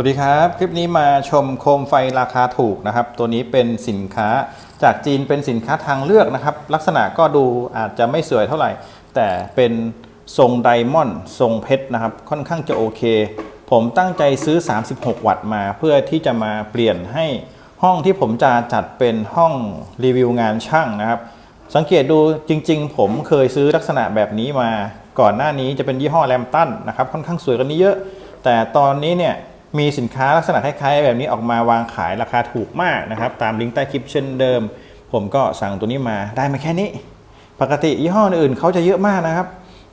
วัสดีครับ คลิปนี้มาชมโคมไฟราคาถูกนะครับ ตัวนี้เป็นสินค้าจากจีนเป็นสินค้าทางเลือกนะครับ ลักษณะก็ดูอาจจะไม่สวยเท่าไหร่ แต่เป็นทรงไดมอนด์ทรงเพชรนะครับ ค่อนข้างจะโอเค ผมตั้งใจซื้อ 36 วัตต์มา เพื่อที่จะมาเปลี่ยนให้ห้องที่ผมจะจัดเป็นห้องรีวิวงานช่างนะครับ สังเกตดูจริง ๆ ผมเคยซื้อลักษณะแบบนี้มา ก่อนหน้านี้จะเป็นยี่ห้อแรมตันนะครับค่อนข้างสวยกว่านี้เยอะ แต่ตอนนี้เนี่ย มีสินค้าลักษณะคล้ายๆ แบบนี้ออกมาวางขายราคาถูกมากนะครับ ตามลิงก์ใต้คลิปเช่นเดิม ผมก็สั่งตัวนี้มาได้มาแค่นี้ ปกติยี่ห้ออื่นเขาจะเยอะมากนะครับ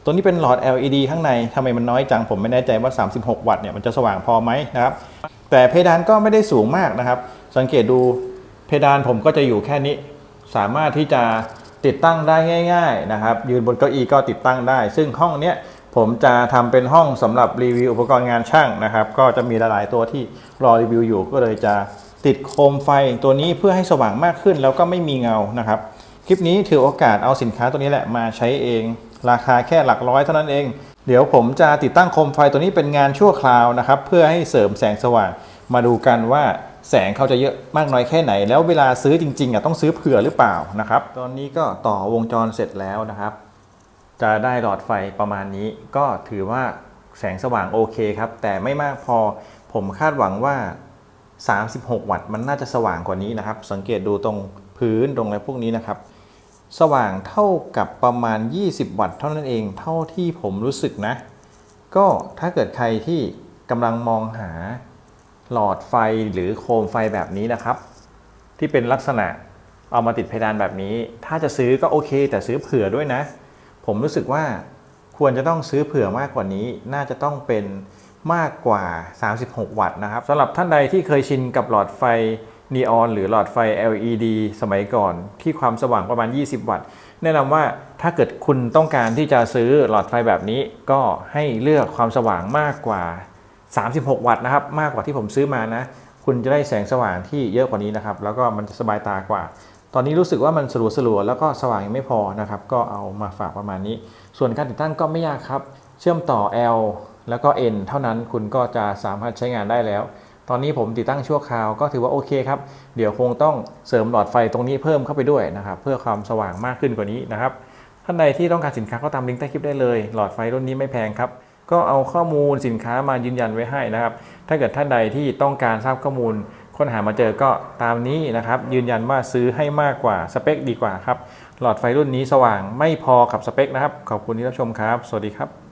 ตัวนี้เป็นหลอด LED ข้างในทำไมมันน้อยจังผมไม่แน่ใจว่า 36 วัตต์เนี่ยมันจะสว่างพอไหมนะครับ แต่เพดานก็ไม่ได้สูงมากนะครับ สังเกตดูเพดานผมก็จะอยู่แค่นี้ สามารถที่จะติดตั้งได้ง่าย ๆ นะครับ ยืนบนเก้าอี้ก็ติดตั้งได้ ซึ่งห้องเนี้ย ผมจะทำเป็นห้องสำหรับรีวิวอุปกรณ์งานช่างนะครับ ก็จะมีหลายๆตัวที่รอรีวิวอยู่ ก็เลยจะติดโคมไฟตัวนี้เพื่อให้สว่างมากขึ้น แล้วก็ไม่มีเงานะครับ คลิปนี้ถือโอกาสเอาสินค้าตัวนี้แหละมาใช้เอง ราคาแค่หลักร้อยเท่านั้นเอง เดี๋ยวผมจะติดตั้งโคมไฟตัวนี้เป็นงานชั่วคราวนะครับ เพื่อให้เสริมแสงสว่าง มาดูกันว่าแสงเขาจะเยอะมากน้อยแค่ไหน แล้วเวลาซื้อจริงๆอะต้องซื้อเผื่อหรือเปล่านะครับ ตอนนี้ก็ต่อวงจรเสร็จแล้วนะครับ จะได้หลอดไฟประมาณนี้ ก็ถือว่าแสงสว่างโอเคครับ แต่ไม่มากพอผมคาดหวังว่า 36 วัตต์มันน่าจะสว่างกว่านี้นะครับ สังเกตดูตรงพื้นตรงอะไรพวกนี้นะครับ สว่างเท่ากับประมาณ 20 วัตต์เท่านั้นเองเท่าที่ผมรู้สึกนะ ก็ถ้าเกิดใครที่กำลังมองหาหลอดไฟหรือโคมไฟแบบนี้นะครับ ที่เป็นลักษณะเอามาติดเพดานแบบนี้ ถ้าจะซื้อก็โอเค แต่ซื้อเผื่อด้วยนะ ผมรู้สึกว่าควรจะต้องซื้อเผื่อมากกว่านี้ น่าจะต้องเป็นมากกว่า 36 วัตต์นะครับสำหรับท่านใดที่เคยชินกับหลอดไฟนีออนหรือหลอดไฟ LED สมัยก่อน ที่ความสว่างประมาณ 20 วัตต์ แนะนำว่าถ้าเกิดคุณต้องการที่จะซื้อหลอดไฟแบบนี้ ก็ให้เลือกความสว่างมากกว่า 36 วัตต์นะครับ มากกว่าที่ผมซื้อมานะ คุณจะได้แสงสว่างที่เยอะกว่านี้นะครับ แล้วก็มันจะสบายตากว่า ตอนนี้รู้สึกว่ามันสลัวสลัวๆแล้วก็สว่างยังไม่พอนะครับ ก็เอามาฝากประมาณนี้ ส่วนการติดตั้งก็ไม่ยากครับ เชื่อมต่อ L แล้วก็ N เท่านั้นคุณก็จะสามารถใช้งานได้แล้ว ตอนนี้ผมติดตั้งชั่วคราวก็ถือว่าโอเคครับ เดี๋ยวคงต้องเสริมหลอดไฟตรงนี้เพิ่มเข้าไปด้วยนะครับ เพื่อความสว่างมากขึ้นกว่านี้นะครับ ท่านใดที่ต้องการสินค้าก็ตามลิงก์ใต้คลิปได้เลย หลอดไฟรุ่นนี้ไม่แพงครับก็เอาข้อมูลสินค้ามายืนยันไว้ให้นะครับ ถ้าเกิดท่านใดที่ต้องการทราบข้อมูล ค้นหามาเจอก็ตามนี้นะครับ ยืนยันว่าซื้อให้มากกว่าสเปคดีกว่าครับ หลอดไฟรุ่นนี้สว่างไม่พอกับสเปคนะครับ ขอบคุณที่รับชมครับ สวัสดีครับ